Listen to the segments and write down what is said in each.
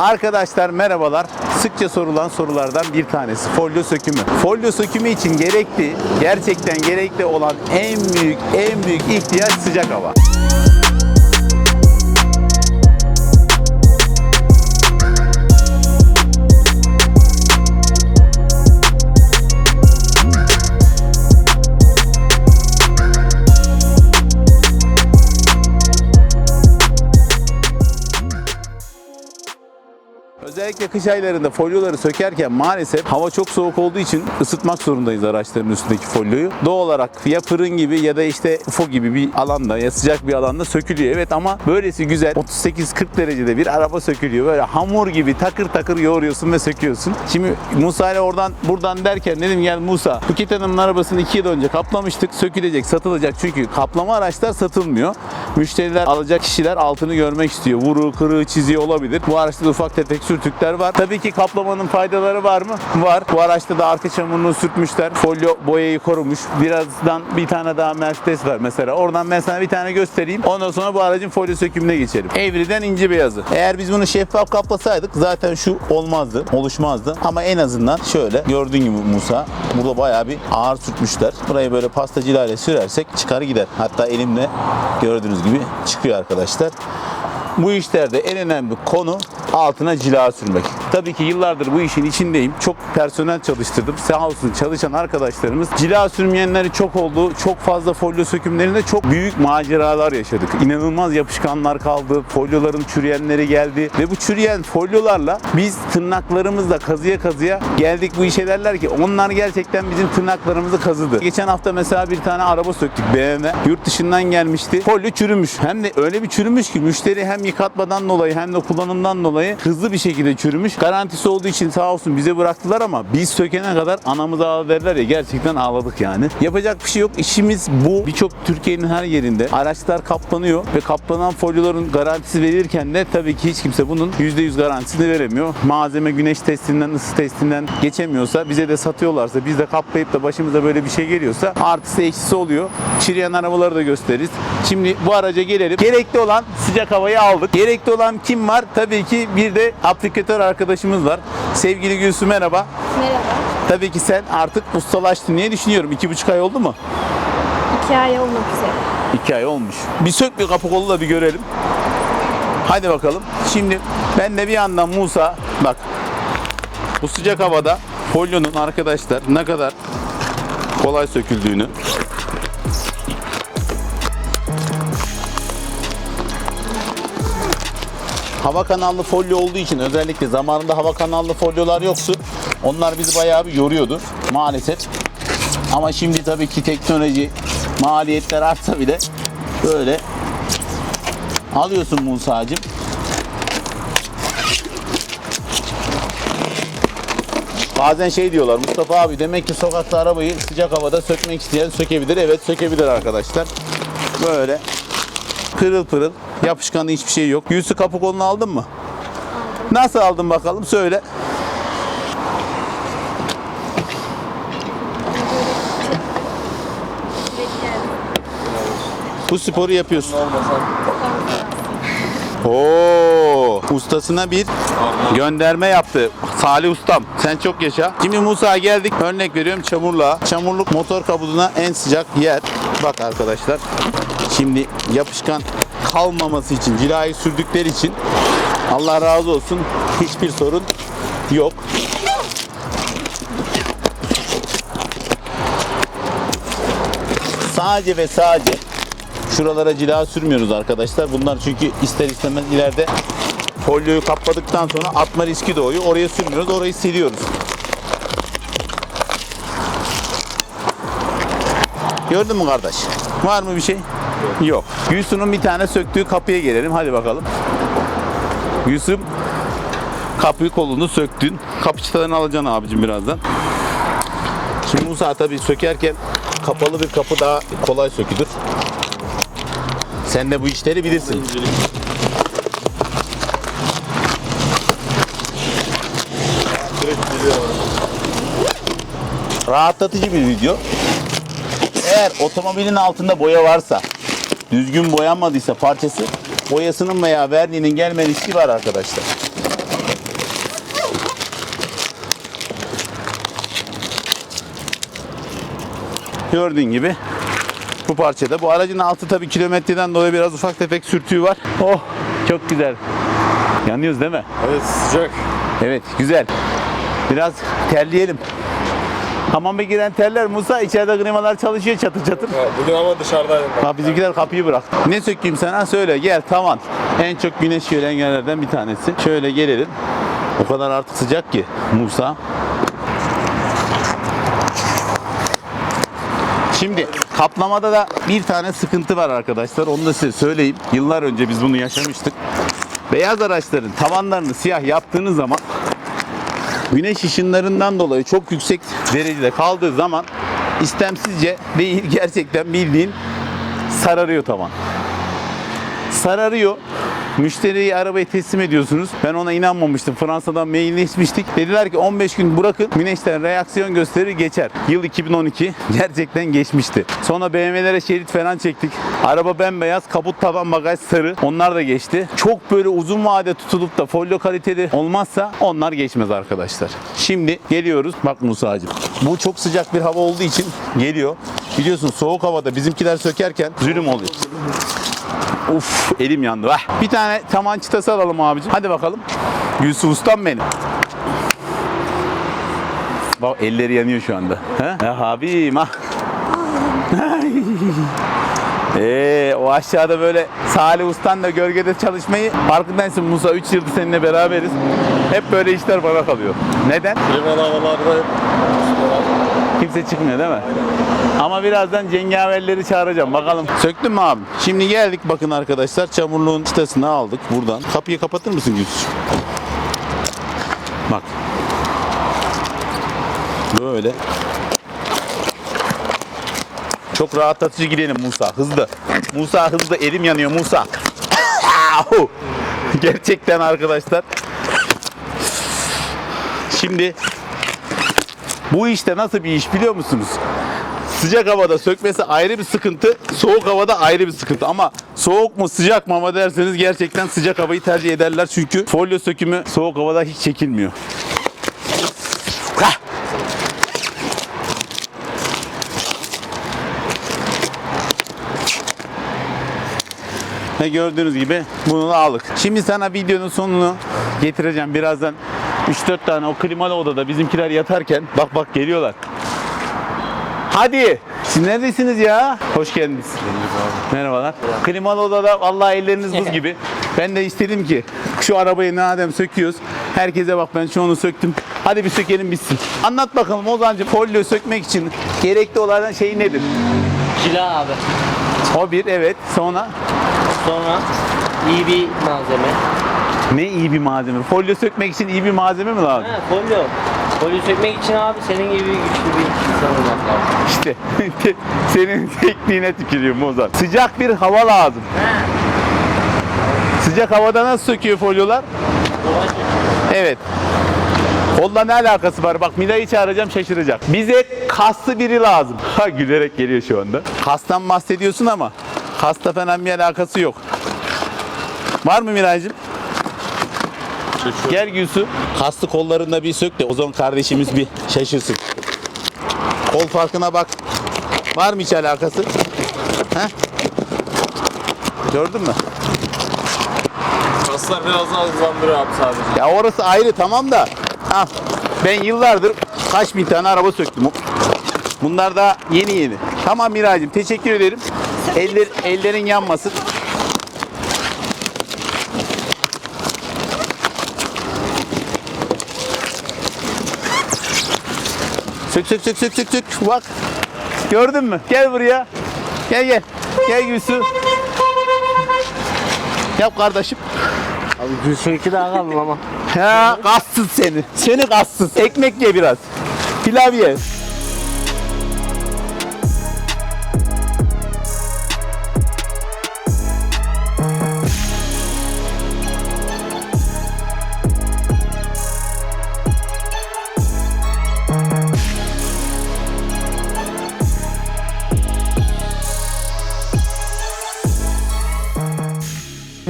Arkadaşlar merhabalar. Sıkça sorulan sorulardan bir tanesi folyo sökümü. Folyo sökümü için gerekli, gerçekten gerekli olan en büyük en büyük ihtiyaç sıcak hava. Özellikle kış aylarında folyoları sökerken maalesef hava çok soğuk olduğu için ısıtmak zorundayız araçların üstündeki folyoyu. Doğal olarak ya fırın gibi ya da işte UFO gibi bir alanda ya sıcak bir alanda sökülüyor. Evet ama böylesi güzel 38-40 derecede bir araba sökülüyor. Böyle hamur gibi takır takır yoğuruyorsun ve söküyorsun. Şimdi Musa ile oradan buradan derken dedim gel Musa Buket Hanım'ın arabasını 2 yıl önce kaplamıştık. Sökülecek, satılacak çünkü kaplama araçlar satılmıyor. Müşteriler alacak kişiler altını görmek istiyor. Vuru, kırığı, çiziği olabilir. Bu araçta da ufak tefek sürtükler var. Tabii ki kaplamanın faydaları var mı? Var. Bu araçta da arka çamurluğu sürtmüşler. Folyo boyayı korumuş. Birazdan bir tane daha Mercedes var mesela. Oradan ben sana bir tane göstereyim. Ondan sonra bu aracın folyo sökümüne geçelim. Evri'den ince beyazı. Eğer biz bunu şeffaf kaplasaydık zaten şu olmazdı. Oluşmazdı. Ama en azından şöyle gördüğün gibi Musa. Burada bayağı bir ağır sürtmüşler. Burayı böyle pastacıyla sürersek çıkar gider. Hatta elimle gördüğünüz gibi çıkıyor arkadaşlar. Bu işlerde en önemli konu altına cila sürmek. Tabii ki yıllardır bu işin içindeyim. Çok personel çalıştırdım. Sağ olsun çalışan arkadaşlarımız. Cila sürmeyenleri çok oldu. Çok fazla folyo sökümlerinde çok büyük maceralar yaşadık. İnanılmaz yapışkanlar kaldı. Folyoların çürüyenleri geldi. Ve bu çürüyen folyolarla biz tırnaklarımızla kazıya kazıya geldik bu işe derler ki onlar gerçekten bizim tırnaklarımızı kazıdı. Geçen hafta mesela bir tane araba söktük BMW. Yurt dışından gelmişti. Folyo çürümüş. Hem de öyle bir çürümüş ki müşteri hem yıkatmadan dolayı hem de kullanımdan dolayı hızlı bir şekilde çürümüş. Garantisi olduğu için sağ olsun bize bıraktılar ama biz sökene kadar anamız ağladı derler ya gerçekten ağladık yani. Yapacak bir şey yok. İşimiz bu. Birçok Türkiye'nin her yerinde araçlar kaplanıyor ve kaplanan folyoların garantisi verirken de tabii ki hiç kimse bunun %100 garantisini veremiyor. Malzeme güneş testinden, ısı testinden geçemiyorsa bize de satıyorlarsa biz de kaplayıp da başımıza böyle bir şey geliyorsa artısı eksisi oluyor. Çürüyen arabaları da gösteririz. Şimdi bu araca gelelim. Gerekli olan sıcak havayı aldık. Gerekli olan kim var? Tabii ki bir de aplikatör arkadaşımız var. Sevgili Gülsü merhaba. Merhaba. Tabii ki sen artık ustalaştın. Niye düşünüyorum? İki buçuk ay oldu mu? İki ay olmak üzere. İki ay olmuş. Bir sök bir kapı kolu da bir görelim. Hadi bakalım. Şimdi ben de bir yandan Musa bak bu sıcak havada folyonun arkadaşlar ne kadar kolay söküldüğünü hava kanallı folyo olduğu için özellikle zamanında hava kanallı folyolar yoktu. Onlar bizi bayağı bir yoruyordu maalesef. Ama şimdi tabii ki teknoloji maliyetler artsa bile böyle alıyorsun Musa'cığım. Bazen şey diyorlar Mustafa abi demek ki sokakta arabayı sıcak havada sökmek isteyen sökebilir. Evet sökebilir arkadaşlar. Böyle pırıl pırıl yapışkanlı hiçbir şey yok. Yüzü kapı kolunu aldın mı? Nasıl aldın bakalım söyle. Bu sporu yapıyorsun. Oo, ustasına bir gönderme yaptı. Salih ustam sen çok yaşa. Şimdi Musa geldik. Örnek veriyorum çamurluğa. Çamurluk motor kabuduna en sıcak yer. Bak arkadaşlar. Şimdi yapışkan kalmaması için, cilayı sürdükleri için Allah razı olsun hiçbir sorun yok. Sadece ve sadece Şuralara cila sürmüyoruz arkadaşlar. Bunlar çünkü ister istemez ileride folyoyu kapladıktan sonra atma riski doğuyor. Oraya sürmüyoruz. Orayı siliyoruz. Gördün mü kardeş? Var mı bir şey? Yok. Yusuf'un bir tane söktüğü kapıya gelelim. Hadi bakalım. Yusuf kapıyı kolunu söktün. Kapı çıtalarını alacaksın abicim birazdan. Şimdi Musa tabii sökerken kapalı bir kapı daha kolay sökülür. Sen de bu işleri bilirsin. Rahatlatıcı bir video. Eğer otomobilin altında boya varsa, düzgün boyanmadıysa parçası boyasının veya verniğinin gelme riski var arkadaşlar. Gördüğün gibi bu parçada. Bu aracın altı tabii kilometreden dolayı biraz ufak tefek sürtüğü var. Oh çok güzel. Yanıyoruz değil mi? Evet sıcak. Evet güzel. Biraz terleyelim. Hamama giren terler Musa içeride klimalar çalışıyor çatır çatır. Ha, bugün ama dışarıdaydım ben. Bak bizimkiler kapıyı bırak. Ne sökeyim sana söyle gel tavan. En çok güneş gören yerlerden bir tanesi. Şöyle gelelim. O kadar artık sıcak ki Musa. Şimdi kaplamada da bir tane sıkıntı var arkadaşlar. Onu da size söyleyeyim. Yıllar önce biz bunu yaşamıştık. Beyaz araçların tavanlarını siyah yaptığınız zaman güneş ışınlarından dolayı çok yüksek derecede kaldığı zaman istemsizce değil gerçekten bildiğin sararıyor tavan. Sararıyor. Müşteriye arabayı teslim ediyorsunuz. Ben ona inanmamıştım. Fransa'dan mailleşmiştik. Dediler ki 15 gün bırakın güneşten reaksiyon gösterir geçer. Yıl 2012 gerçekten geçmişti. Sonra BMW'lere şerit falan çektik. Araba bembeyaz, kaput taban bagaj sarı. Onlar da geçti. Çok böyle uzun vade tutulup da folyo kaliteli olmazsa onlar geçmez arkadaşlar. Şimdi geliyoruz. Bak Musa'cığım. Bu çok sıcak bir hava olduğu için geliyor. Biliyorsun soğuk havada bizimkiler sökerken zulüm oluyor. Uf elim yandı. Ah. Bir tane taman çıtası alalım abicim. Hadi bakalım. Gülsü ustam benim. Bak elleri yanıyor şu anda. He? Ya abim ah. Eee o aşağıda böyle Salih Ustan da gölgede çalışmayı farkındaysın Musa 3 yıldır seninle beraberiz. Hep böyle işler bana kalıyor. Neden? Klimalı havalarda hep Kimse çıkmıyor değil mi? Ama birazdan cengaverleri çağıracağım. Bakalım. Söktün mü abi? Şimdi geldik bakın arkadaşlar. Çamurluğun çıtasını aldık buradan. Kapıyı kapatır mısın Gülsüz? Bak. Böyle. Çok rahatlatıcı gidelim Musa. Hızlı. Musa hızlı. Elim yanıyor Musa. Gerçekten arkadaşlar. Şimdi bu işte nasıl bir iş biliyor musunuz? Sıcak havada sökmesi ayrı bir sıkıntı, soğuk havada ayrı bir sıkıntı. Ama soğuk mu sıcak mı hava derseniz gerçekten sıcak havayı tercih ederler. Çünkü folyo sökümü soğuk havada hiç çekilmiyor. Ve gördüğünüz gibi bunu da aldık. Şimdi sana videonun sonunu getireceğim birazdan. 3-4 tane o klimalı odada bizimkiler yatarken bak bak geliyorlar. Hadi. Siz neredesiniz ya? Hoş geldiniz. Merhabalar. Klimalı odada vallahi elleriniz buz gibi. Ben de istedim ki şu arabayı madem söküyoruz. Herkese bak ben şu onu söktüm. Hadi bir sökelim bitsin. Anlat bakalım Ozan'cığım folyo sökmek için gerekli olan şey nedir? Cila abi. O bir evet. Sonra Sonra iyi bir malzeme. Ne iyi bir malzeme. Folyo sökmek için iyi bir malzeme mi lazım? Ha folyo. Folyo sökmek için abi senin gibi güçlü bir insan olmak lazım. İşte senin tekniğine tükürüyorum Ozan. Sıcak bir hava lazım. Sıcak havada nasıl söküyor folyolar? Evet. Kolla ne alakası var? Bak Mila'yı çağıracağım şaşıracak. Bize kaslı biri lazım. Ha gülerek geliyor şu anda. Kastan bahsediyorsun ama kasla falan bir alakası yok. Var mı Miraycığım? Gel Gülsü. Kaslı kollarında bir sök de o zaman kardeşimiz bir şaşırsın. Kol farkına bak. Var mı hiç alakası? He? Gördün mü? kaslar biraz daha hızlandırıyor abi sadece. Ya orası ayrı tamam da. Al. Ben yıllardır kaç bin tane araba söktüm. Bunlar da yeni yeni. Tamam Miracığım teşekkür ederim. Eller, ellerin yanmasın. Sök sök sök sök sök sök. Bak. Gördün mü? Gel buraya. Gel gel. Gel Gülsü. Yap kardeşim. Abi Gülsün'ünki daha kalın ama. Ha kassız seni. Seni kassız. Ekmek ye biraz. Pilav ye.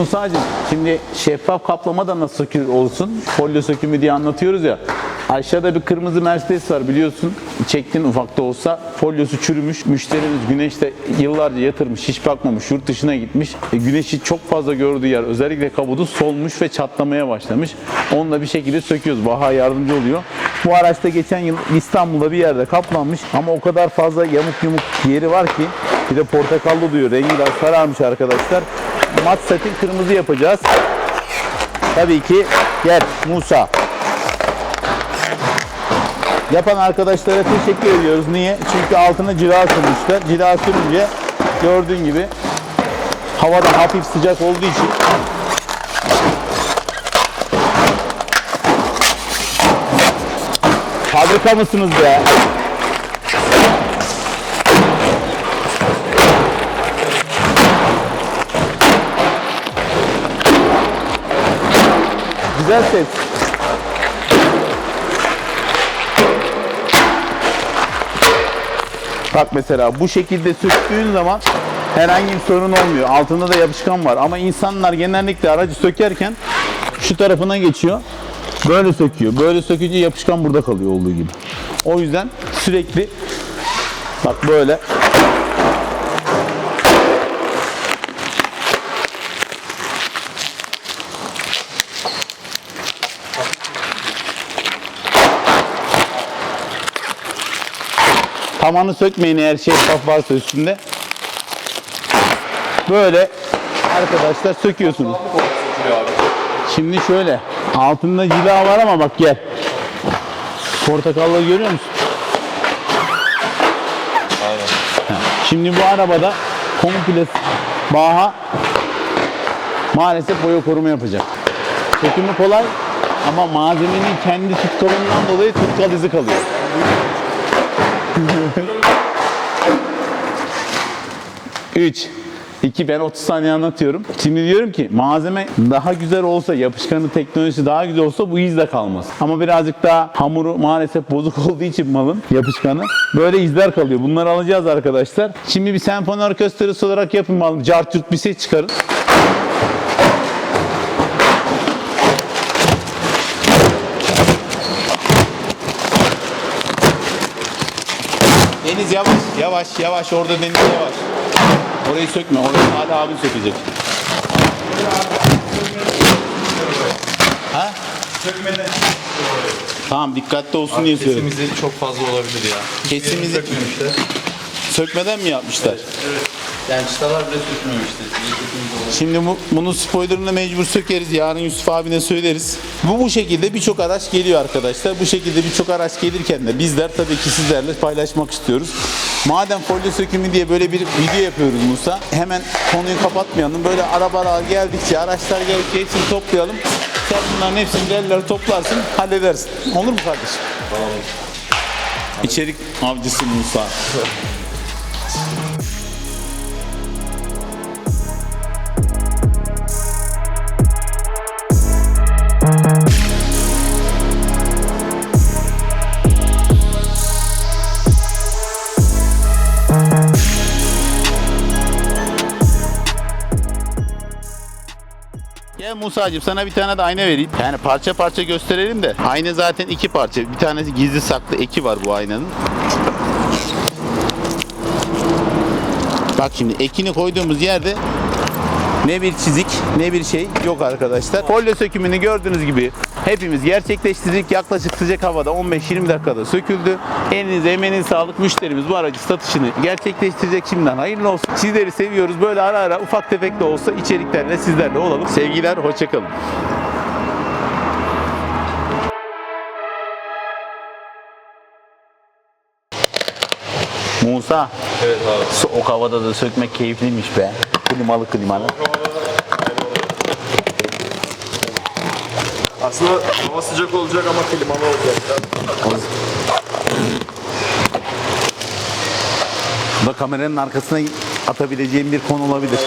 Musa'cığım şimdi şeffaf kaplama da nasıl sökülür olsun? Folyo sökümü diye anlatıyoruz ya. Aşağıda bir kırmızı Mercedes var biliyorsun. Çektin ufak da olsa. Folyosu çürümüş. Müşterimiz güneşte yıllarca yatırmış. Hiç bakmamış. Yurt dışına gitmiş. E, güneşi çok fazla gördüğü yer özellikle kabudu solmuş ve çatlamaya başlamış. Onunla bir şekilde söküyoruz. Baha yardımcı oluyor. Bu araçta geçen yıl İstanbul'da bir yerde kaplanmış. Ama o kadar fazla yamuk yumuk yeri var ki. Bir de portakallı diyor. Rengi de sararmış arkadaşlar. Mat satin kırmızı yapacağız. Tabii ki gel Musa. Yapan arkadaşlara teşekkür ediyoruz. Niye? Çünkü altına cila sürmüşler. Cila sürünce gördüğün gibi havada hafif sıcak olduğu için Fabrika mısınız be? Güzel ses. Bak mesela bu şekilde söktüğün zaman herhangi bir sorun olmuyor. Altında da yapışkan var. Ama insanlar genellikle aracı sökerken şu tarafına geçiyor. Böyle söküyor. Böyle sökünce yapışkan burada kalıyor olduğu gibi. O yüzden sürekli bak böyle Tavanı sökmeyin eğer şeffaf varsa üstünde. Böyle arkadaşlar söküyorsunuz. Şimdi şöyle altında cila var ama bak gel. Portakalları görüyor musun? Şimdi bu arabada komple baha maalesef boya koruma yapacak. Sökümü kolay ama malzemenin kendi tutkalından dolayı tutkal izi kalıyor. Üç. 2 ben 30 saniye anlatıyorum. Şimdi diyorum ki malzeme daha güzel olsa, yapışkanı teknolojisi daha güzel olsa bu iz de kalmaz. Ama birazcık daha hamuru maalesef bozuk olduğu için malın yapışkanı böyle izler kalıyor. Bunları alacağız arkadaşlar. Şimdi bir senfoni orkestrası olarak yapın bakalım. Cart bir ses çıkarın. Deniz yavaş, yavaş, yavaş. Orada Deniz yavaş. Orayı sökme. Orayı Ali abi sökecek. Ha? Sökmeden. Tamam dikkatli olsun diye söyledim. Kesimizi çok fazla olabilir ya. Kesimizi Sökmemişler. sökmeden mi yapmışlar? Yani çıtalar bile sökmemiştir. Şimdi bu, bunun spoilerını mecbur sökeriz. Yarın Yusuf abine söyleriz. Bu bu şekilde birçok araç geliyor arkadaşlar. Bu şekilde birçok araç gelirken de bizler tabii ki sizlerle paylaşmak istiyoruz. Madem folyo sökümü diye böyle bir video yapıyoruz Musa. Hemen konuyu kapatmayalım. Böyle arabalar geldikçe, araçlar geldikçe hepsini toplayalım. Sen bunların hepsini derler toplarsın, halledersin. Olur mu kardeşim? Tamam. İçerik avcısı Musa. Musa'cığım sana bir tane de ayna vereyim. Yani parça parça gösterelim de. Ayna zaten iki parça. Bir tanesi gizli saklı eki var bu aynanın. Bak şimdi ekini koyduğumuz yerde ne bir çizik ne bir şey yok arkadaşlar. Folyo sökümünü gördüğünüz gibi hepimiz gerçekleştirdik. Yaklaşık sıcak havada 15-20 dakikada söküldü. Elinize emeğinize sağlık. Müşterimiz bu aracı satışını gerçekleştirecek şimdiden hayırlı olsun. Sizleri seviyoruz. Böyle ara ara ufak tefek de olsa içeriklerle sizlerle olalım. Sevgiler, hoşçakalın. Musa, Evet abi. soğuk havada da sökmek keyifliymiş be. Klimalı klimalı. Aslında hava sıcak olacak ama klimalı olacak. Bu da kameranın arkasına atabileceğim bir konu olabilir.